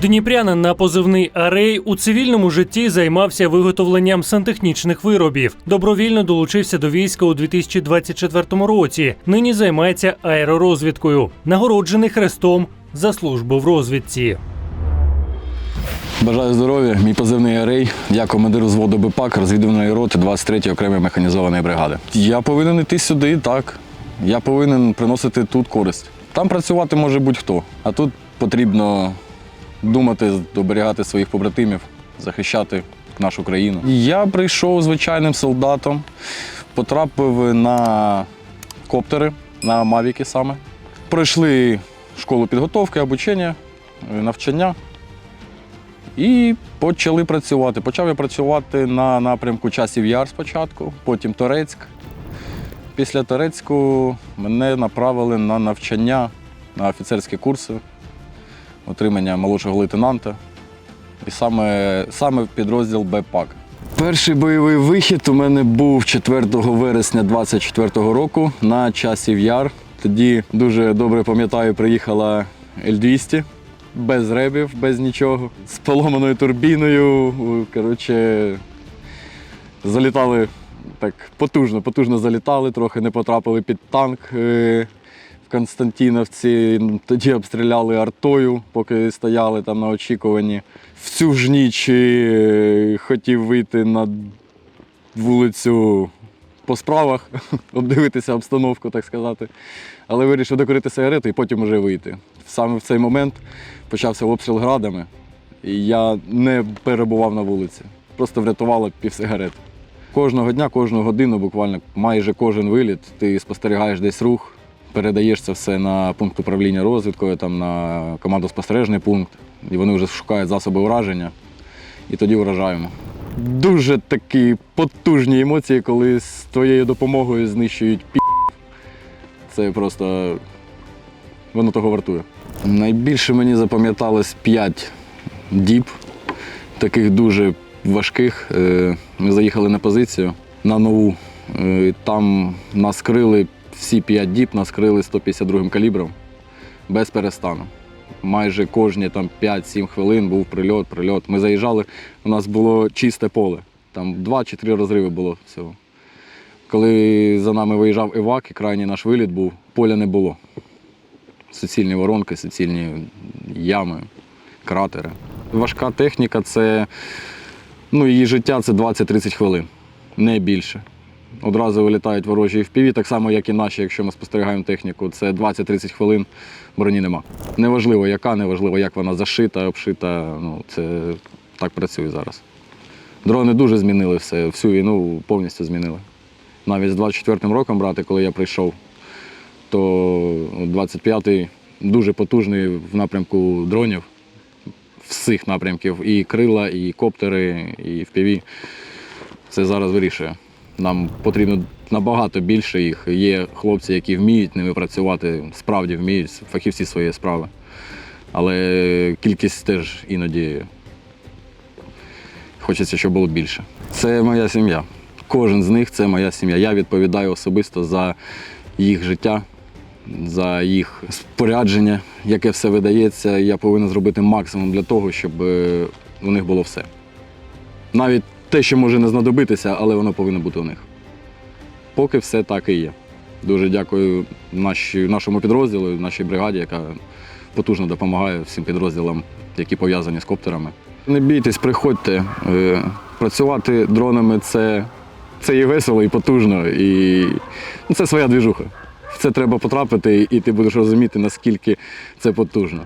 Дніпрянин на позивний Арей у цивільному житті займався виготовленням сантехнічних виробів. Добровільно долучився до війська у 2024 році. Нині займається аеророзвідкою, нагороджений хрестом за службу в розвідці. Бажаю здоров'я, мій позивний Арей. Я командир взводу БПАК розвідувальної роти 23-ї окремої механізованої бригади. Я повинен йти сюди, так. Я повинен приносити тут користь. Там працювати може будь-хто, а тут потрібно думати, оберігати своїх побратимів, захищати нашу країну. Я прийшов звичайним солдатом, потрапив на коптери, на мавіки саме. Пройшли школу підготовки, обучення, навчання. І почали працювати. Почав я працювати на напрямку часів Яр спочатку, потім Торецьк. Після Торецьку мене направили на навчання на офіцерські курси, отримання молодшого лейтенанта. І саме, саме підрозділ БПАК. Перший бойовий вихід у мене був 4 вересня 24-го року на часів Яр. Тоді дуже добре пам'ятаю, приїхала Л-200 без ребів, без нічого, з поломаною турбіною. Коротше, залітали так потужно, потужно залітали, трохи не потрапили під танк е, в Константіновці. Тоді обстріляли артою, поки стояли там на очікуванні. В цю ж ніч е, хотів вийти на вулицю по справах, обдивитися обстановку, так сказати. Але вирішив докурити сигарету і потім вже вийти. Саме в цей момент почався обстріл градами, і я не перебував на вулиці. Просто врятувало пів сигарет. Кожного дня, кожну годину, буквально майже кожен виліт, ти спостерігаєш десь рух, передаєш це все на пункт управління розвідкою, там на команду спостережний пункт, і вони вже шукають засоби ураження, і тоді вражаємо. Дуже такі потужні емоції, коли з твоєю допомогою знищують пі. Це просто воно того вартує. Найбільше мені запам'яталось 5 діб, таких дуже важких. Е, Ми заїхали на позицію на нову. Е, Там нас крили всі 5 діб, нас крили 152 калібром без перестану. Майже кожні там 5-7 хвилин був прильот, прильот. Ми заїжджали, у нас було чисте поле. Там 2 чи 3 розриви було всього. Коли за нами виїжджав Івак, і крайній наш виліт був, поля не було. Суцільні воронки, суцільні ями, кратери. Важка техніка це ну, її життя це 20-30 хвилин, не більше. Одразу вилітають ворожі впіві, так само, як і наші, якщо ми спостерігаємо техніку, це 20-30 хвилин броні нема. Неважливо, яка, неважливо, як вона зашита, обшита. Ну, це так працює зараз. Дрони дуже змінили все, всю війну повністю змінили. Навіть з 24-м роком брати, коли я прийшов, то 25-й дуже потужний в напрямку дронів, всіх напрямків, і крила, і коптери, і впіві. Це зараз вирішує. Нам потрібно набагато більше їх. Є хлопці, які вміють ними працювати, справді вміють, фахівці своєї справи. Але кількість теж іноді хочеться, щоб було більше. Це моя сім'я. Кожен з них це моя сім'я. Я відповідаю особисто за їх життя, за їх спорядження, яке все видається. Я повинен зробити максимум для того, щоб е, у них було все. Навіть те, що може не знадобитися, але воно повинно бути у них. Поки все так і є. Дуже дякую нашій, нашому підрозділу, нашій бригаді, яка потужно допомагає всім підрозділам, які пов'язані з коптерами. Не бійтесь, приходьте. Е, Працювати дронами це, це і весело, і потужно, і ну, це своя двіжуха. В це треба потрапити, і ти будеш розуміти, наскільки це потужно.